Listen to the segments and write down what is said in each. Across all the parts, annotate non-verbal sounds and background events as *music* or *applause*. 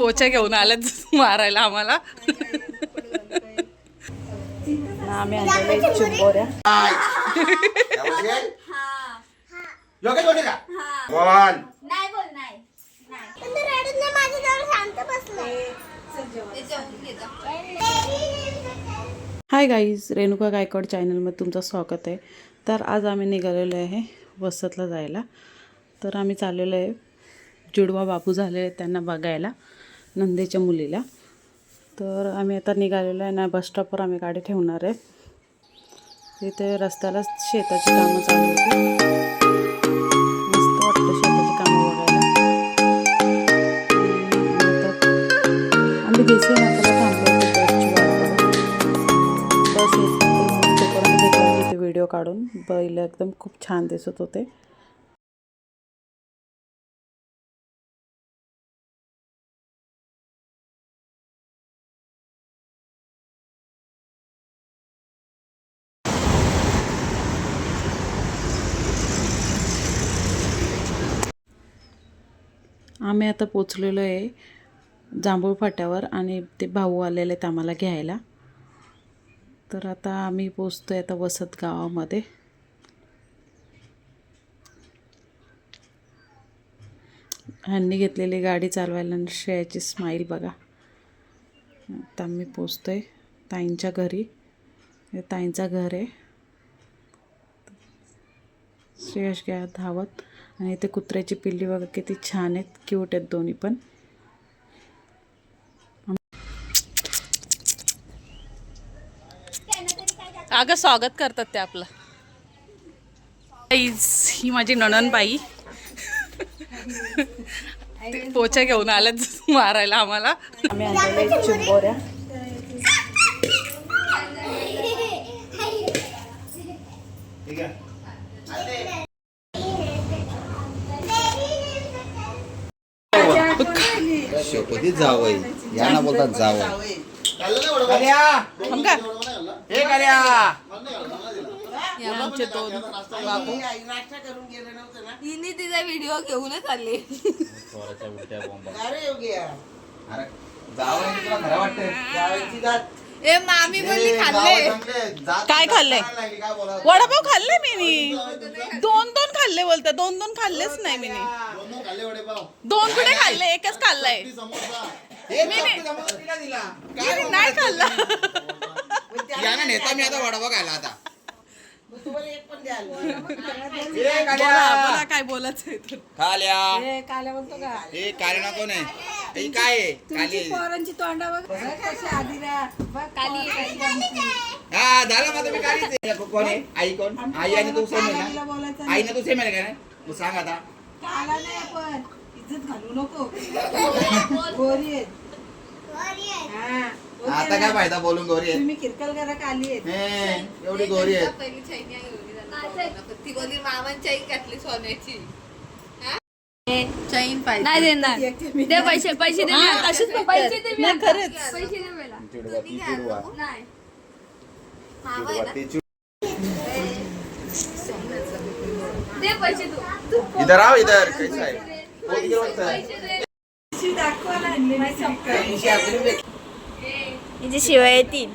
पोचा घेऊन आल्यात मारायला आम्हाला. आम्ही आणलेले चिंबोऱ्या. योग्य बोलते का? वन नाही बोल नाही. हाय गाईज रेणुका गायकवाड चॅनलमध्ये तुमचं स्वागत आहे. तर आज आम्ही निघालेलो आहे वसतला जायला. तर आम्ही चाललेलो आहे. जुडवा बापू झालेले आहेत त्यांना बघायला. नंदेच्या मुलीला. तर आम्ही आता निघालेलो आहे ना बसस्टॉपवर आम्ही गाडी ठेवणार आहे. इथे रस्त्याला शेताची कामं चालू होती. मस्त वाटतं शेताची कामं बघायला. आम्ही देसी थांबलो बस येत तिथे व्हिडिओ काढून. बैल एकदम खूप छान दिसत होते. आम्ही आता पोचलेलो आहे जांभूळ फाट्यावर आणि ते भाऊ आलेले आहेत आम्हाला घ्यायला. तर आता आम्ही पोचतो आहे आता वसत गावामध्ये. ह्यांनी घेतलेली गाडी चालवायला आणि श्रेयाची स्माईल बघा. आता आम्ही पोचतो आहे ताईंच्या घरी. ताईंचा घर आहे. श्रेयश घ्या धावत. आणि ते कुत्र्याची पिल्ली बघा किती छान आहेत. क्यूट आहेत दोन्ही पण. अगं स्वागत करतात ते आपलं. आईज ही माझी नणनबाई. ते पोचा घेऊन आल्यात मारायला आम्हाला. आम्ही आणलेले चिंबोऱ्या. ठीक आहे. शेपटीत जावय यांना बोलतात? हे कार्या आमचे दोन हिने तिचा व्हिडिओ घेऊनच आले. अरे जावय तुला खरं वाटतं ए मामी बोलली खाल्ले. काय खाल्लंय? वडापाव खाल्ले मी दोन खाल्ले बोलता. दोन दोन खाल्लेच नाही मी नी दोन कुठे खाल्ले? एकच खाल्लाय. मी मी नाही खाल्ला. यानं नेता मी आता वडापाव खायला आता. बोला बोला काय बोलायचं तर खाल्या हे काल्या कोण आहे हे काय आहे? काली हा झालं मग तुम्ही कालीच आहे. कोण आहे आई कोण? आई आणि तू सेम आहे ना? आई ना तू सेम आहे का नाही? सांग आता. *laughs* आता काय फायदा बोलून गोरी आहे किरकल घरात आली हे, एवढी गोरी आहे पहिली चैनी. ती बोलली मामांची चैन घातली सोन्याची. चैन पाहिजे. नाही देणार. दे पैसे पैसे दे हा, मला. तशीच पैसे दे नाही मला. खरंच. पैसे दे मला. नाही. चिडवा ती चिड- दे पैसे तू. तू इधर आओ इधर कैसा है है? पैसे दे. हिची शिवाय येतील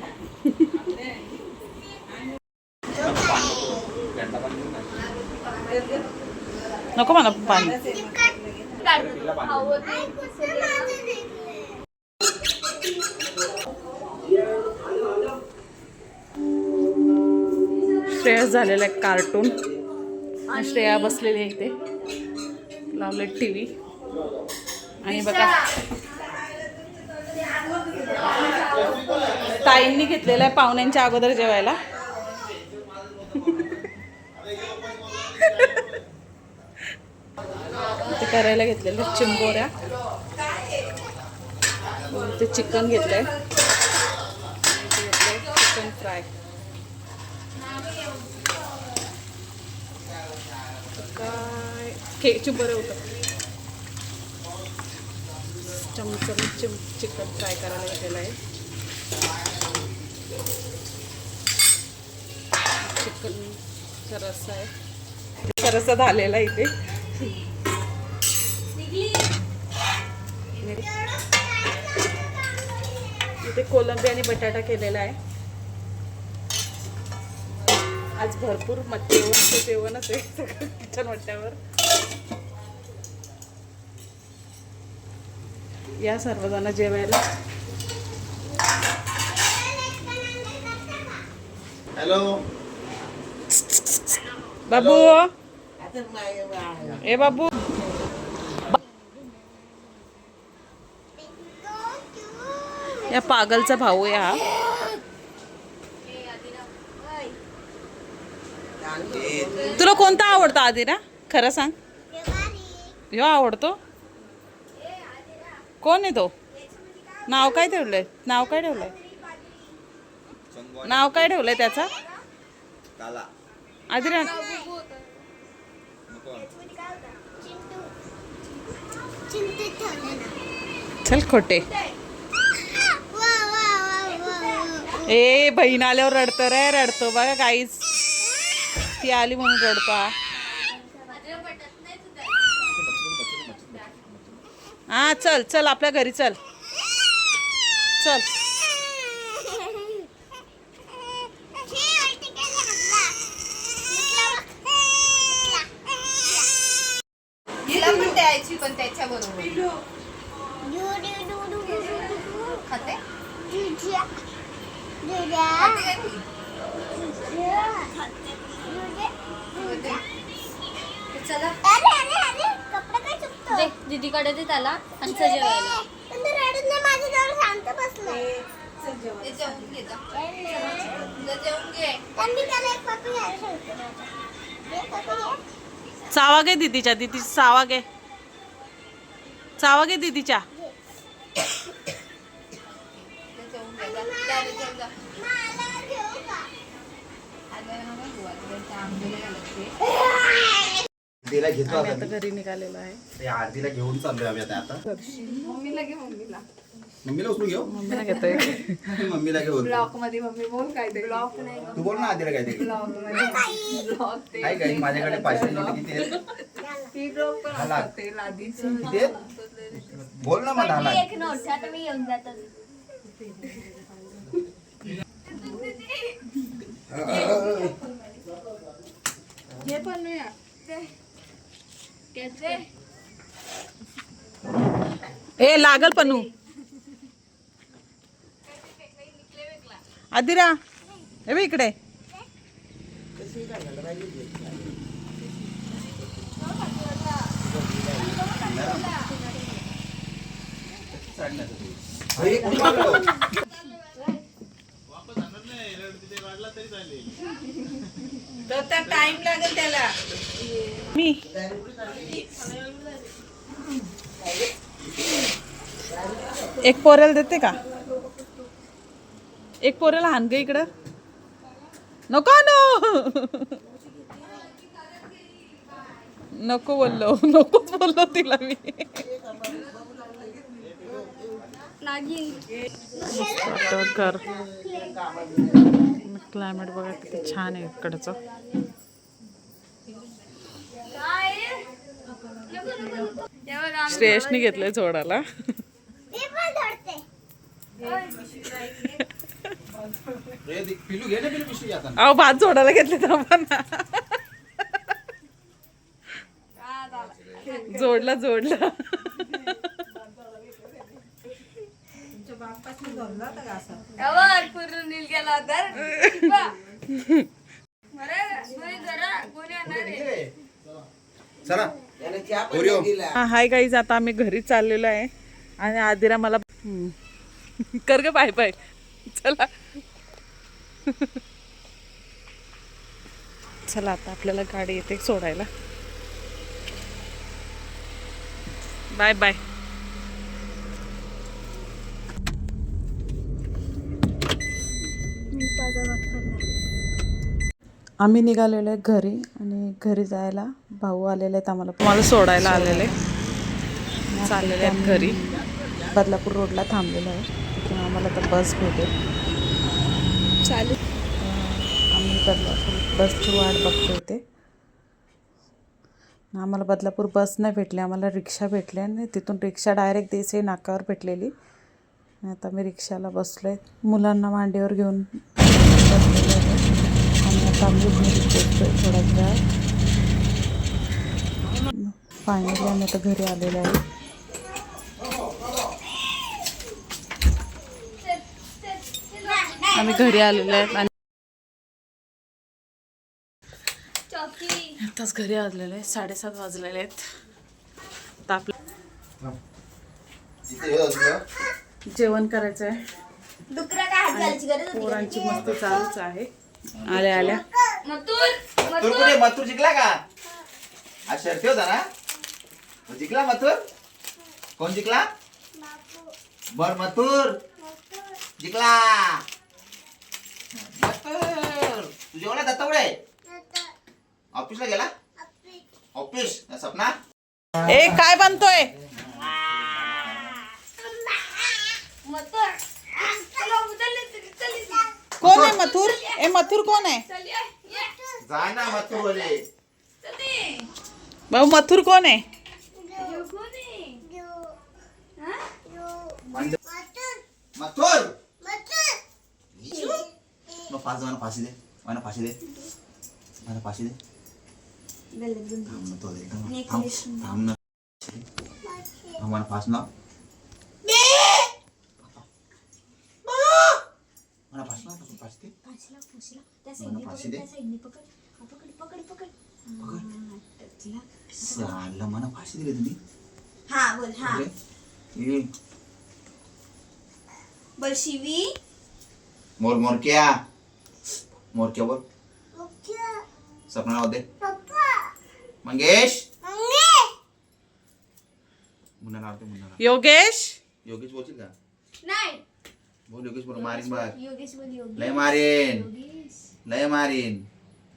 नको मला पाणी. श्रेया झालेला आहे कार्टून. श्रेया बसलेली आहे इथे. लावले टी व्ही आणि बघा. ताईंनी घेतलेला आहे पाहुण्यांच्या अगोदर जेवायला. ते करायला घेतलेले चिंबोऱ्या. ते चिकन घेतलंय चिकन फ्राय खेळची बरं होतं. चमचम चिम चिकन फ्राय करायला घेतलेलं आहे. चिकन रस्सा आहे. रस्सा झालेला आहे इथे. इथे कोलंबी आणि बटाटा केलेला आहे. आज भरपूर मच्छी जेवण जेवणच आहे सगळं किचन वाट्यावर या सर्वजण जेवायला. हॅलो. बाबू. ए बाबू. या पागलचा भाऊ आहे हा. तुला कोणता आवडतो आधी ना खरं सांग. ह्यो आवडतो? कोण आहे तो? नाव काय ठेवलंय? नाव काय ठेवलंय? नाव काय ठेवलंय त्याचा? ना चल खोटे. ए बहीण आल्यावर रडतो रे रडतो. बघा काहीच. ती आली म्हणून रडतो हा. चल चल आपल्या घरी चल. चल. हिला पण द्यायची पण त्याच्या बरोबर खाते. चला. दे दीदीकडे दे त्याला आणि चल जेवायला ते जेवून घे जा. जा जेवून घे. चावा घे दीदीच्या. दीदी चावा घे. चावा घे दीदीच्या. जा जेवून घे. जा. जा रे, जेवून जा. आल्यावर नका घेऊ, आता त्या आंब्याला घालायचे. तिला घेतो आम्ही आता आता घरी निघालेलो आहे. ते आरतीला घेऊन चाललोय आम्ही आता आता. मम्मीला घे मम्मीला. मम्मीला उचलून घेऊ? मम्मीला घेतोय. *laughs* मम्मीला घेऊन. ब्लॉकमध्ये मम्मी बोल काय ते. ब्लॉक नाही तू बोल ना आधीला काय ते. ब्लॉकमध्ये ब्लॉक ते काय काय माझ्याकडे पाचशे नोट किती आहेत? ती ब्लॉक पण. असतात ते लादीचं. किती आहेत? बोल ना मग दहा लाख. एक नोट आता मी येऊन जातो. हे पण नाही ए लागल पनू आदिरा हे इकडे? टाइम लागेल त्याला. मी. एक पोऱ्याला देते का? एक पोऱ्याला हान ग इकडं. नको नो. नको बोललो. नकोच बोललो तिला मी. घर क्लायमेट बघा किती छान आहे इकडचं. श्रेयसने घेतलंय जोडाला. हे अहो भात जोडायला घेतले तर आपण. जोडला जोडला. पूर्ण नील गेला तर *laughs* चला. हाय गाईज आता आम्ही घरी चाललेलो आहे. आणि आदिरा मला. कर ग बाय बाय चला. चला आता आपल्याला गाडी येते सोडायला. बाय बाय आम्ही निघालेलो आहे घरी आणि घरी जायला भाऊ आलेले आहेत आम्हाला. मला सोडायला आलेले. चाललेले आहेत घरी. बदलापूर रोडला थांबलेलो आहे. तिथे आम्हाला तर बस भेटेल. चालू आम्ही बदलापूर बसची वाट बघतो इथे. आम्हाला बदलापूर बस नाही भेटली आम्हाला रिक्षा भेटली आणि तिथून रिक्षा डायरेक्ट देसाई नाकावर भेटलेली आता मी रिक्षाला बसलोय. मुलांना मांडीवर घेऊन आहे घरी पोचतोय थोड्याच वेळात फायनली आम्ही आता घरी आलेलो आहे. आम्ही घरी आलेलो आहेत आणि चौकी आताच घरी आलेलो आहे. साडेसात वाजलेले आहेत. असं. जेवण करायचं आहे पोरांची मस्त चालूच आहे. आल्या आल्या. मथुर कुठे? मथुर जिंकला का? आज शर्ती होता ना मग जिंकला मथुर? कोण जिंकला? बर मथुर. जिंकला. मथुर. तू जेवला दत्ता कुठे ऑफिसला गेला? ऑफिस. सपना. ए काय बनतोय? मथुर. चलो उचलले चल कोण आहे मथुर? ए मथुर कोण आहे? चल ये ये जा ना मथुर बोले चल ये भाऊ मथुर कोण आहे? हा मथुर! मग पाच मला फाशी दे. मला फाशी दे. मला फाशी दे. थांब ना तो दे. थांब. ना. थांब थांब ना. थांब मला फास ना मला फास ना फास- फाशी दे मला फाशी दे साला मला फाशी दिली तुम्ही हा बोल हा ए, बोल शिवी मोर मोरक्या मोरक्या बोल सपना नाव दे मंगेश मुन्ना नाव दे मुन्ना नाव योगेश योगेश बोलशील का नाही बोल योगेश बोल मारीन बघ योगेश बोल योगेश लय मारीन योगेश लय मारीन.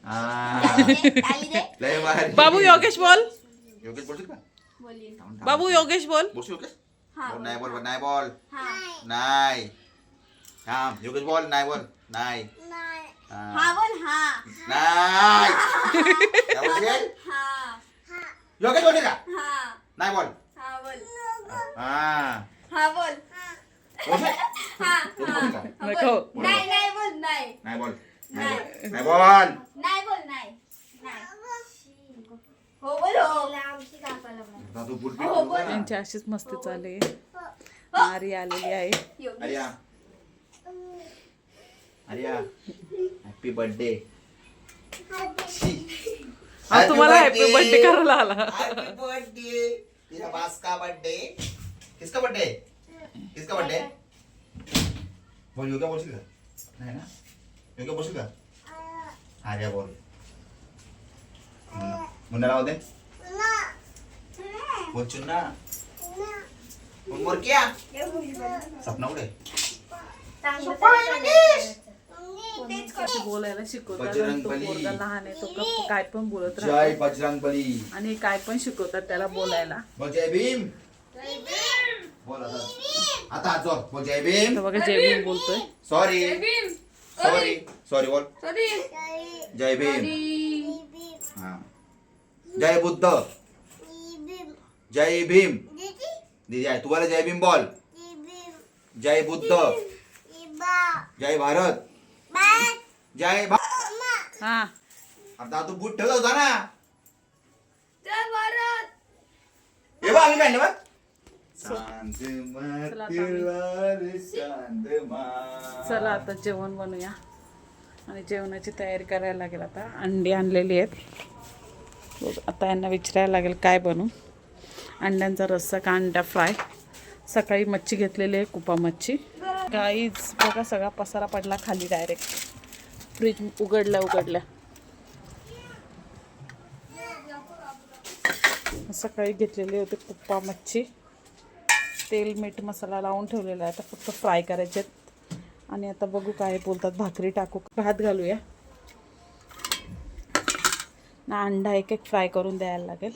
*laughs* लय मारीन. बाबू योगेश बोल. योगेश बोलशील का? थांब, थांब. बाबू योगेश बोल. बोलशील योगेश? हा बोल, नाही बोल बोल, नाही बोल. हा. नाही. थांब योगेश बोल नाही बोल. नाही. हा. हा बोल हा. नाही. *laughs* काय बोलशील? हा. योगेश बोलशील का? हा. नाही बोल. हा बोल. हा. हा बोल. बोलशील? हा योगेश बोलशील का? नको. नाही नाही बोल नाही. नाही बोल. नाही. नाही. बोल नाही बोल नाही. नाही. हो बोल हो. हो, बोल. त्यांची अशीच मस्ती चालू आहे. मारी आलेली आहे. अरिया हॅपी बर्थडे हा तुम्हाला हॅपी बर्थडे करायला आला. हैप्पी बर्थडे तेरा बास का बर्थडे किसका बर्थडे किसका बर्थडे बोल योगा बोलशील का? नाही ना? बोल मुन्ना- मुन्ना नाव दे बोल. चुन्ना बोल मोरक्या सपना कुठे बोलायला शिकवतात आणि तो. पोरगा लहान आहे तो क- काय पण बोलत जय राहतो बजरंग बली आणि काय पण शिकवतात त्याला बोलायला बोल जय भीम. बोल आता. आता हात जोर बोल जय भीम. तर बघा जय बोलतोय. सॉरी सॉरी सॉरी बोल सॉरी जय भीम हा जय बुद्ध जय भीम दीदी आहे तू बोला जय भीम बोल जय बुद्ध जय भारत जय भा हा आता तू बूट ठेवला होता ना? जय भारत हे बघ आम्ही काय मा चला आता जेवण बनवूया. आणि जेवणाची तयारी करायला लागेल आता. अंडी आणलेली आहेत. बघ, आता यांना विचारायला लागेल काय बनू अंड्यांचा रस्सा का अंडा फ्राय. सकाळी मच्छी घेतलेली आहे कुपा मच्छी. काहीच बघा सगळा पसारा पडला खाली डायरेक्ट फ्रीज उघडल्या उघडल्या सकाळी घेतलेली होती कुप्पा मच्छी. तेल मीठ मसाला लावून ठेवलेला आहे. आता फक्त फ्राय करायचे आहेत. आणि आता बघू काय बोलतात. भाकरी टाकू? भात घालूया. ना अंडा एक एक फ्राय करून द्यायला लागेल.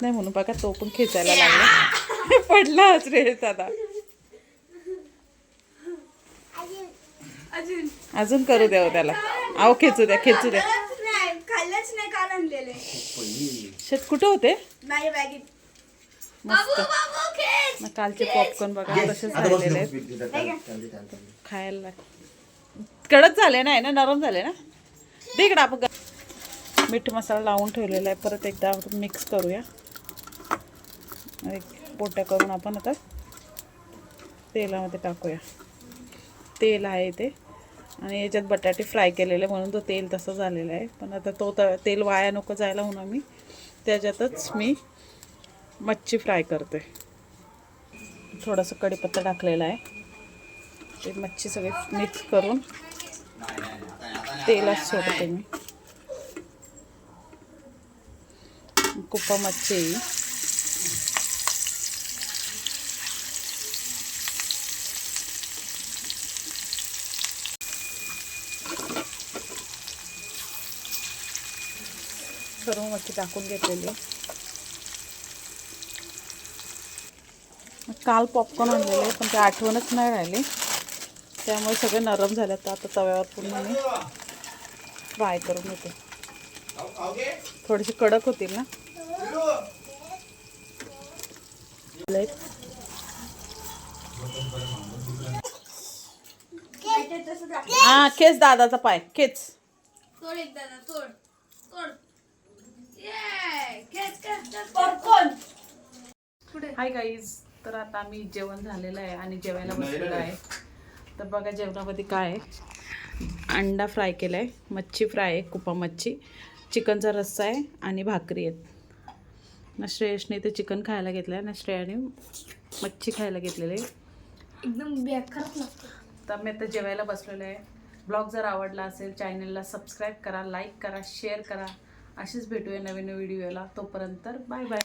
नाही म्हणून बघा तो पण खेचायला लागला. *laughs* पडलाच रे दादा. अजून अजून करू द्या हो त्याला. आहो खेचू द्या खेचू द्या. शेत कुठं होते? मस्त. मग कालचे पॉपकॉर्न बघा तसेच बस, आहेत. खायला कडक झाले नाही ना? नरम झाले ना? दे इकडं आपण मीठ मसाला लावून ठेवलेला आहे. परत एकदा मिक्स करूया. आणि पोट्या करून आपण आता तेलामध्ये टाकूया. तेल आहे इथे आणि याच्यात बटाटे फ्राय केलेले म्हणून तो तेल तसं झालेला आहे. पण आता तो त तेल वाया नको जायला म्हणून मी त्याच्यातच मी मच्छी फ्राय करते. थोडंसं कढीपत्ता टाकलेला आहे. ते मच्छी सगळी मिक्स करून तेलात सोडते मी. कुप्पा मच्छी आहे सर्व मच्छी टाकून घेतलेली. काल पॉपकॉर्न आणलेले पण ते आठवणच नाही राहिली. त्यामुळे सगळे नरम झाले तर आता तव्यावर पूर्ण मी फ्राय करून घेते. थोडेसे कडक होतील ना? हा खेच दादाचा पाय. खेच. हाय गाईज तर आता आम्ही जेवण झालेलं आहे आणि जेवायला बसलेलो आहे. तर बघा जेवणामध्ये काय आहे. अंडा फ्राय केला आहे मच्छी फ्राय आहे कुपा मच्छी. चिकनचा रस्सा आहे आणि भाकरी आहेत. ना श्रेयसने ते चिकन खायला घेतलं आहे ना श्रेयाने मच्छी खायला घेतलेली आहे. एकदम बेकारच लागतं. तर मी आता जेवायला बसलेलो आहे. ब्लॉग जर आवडला असेल चॅनलला सबस्क्राईब करा लाईक करा शेअर करा. अशीच भेटूया नवीन व्हिडिओला. तोपर्यंत बाय बाय.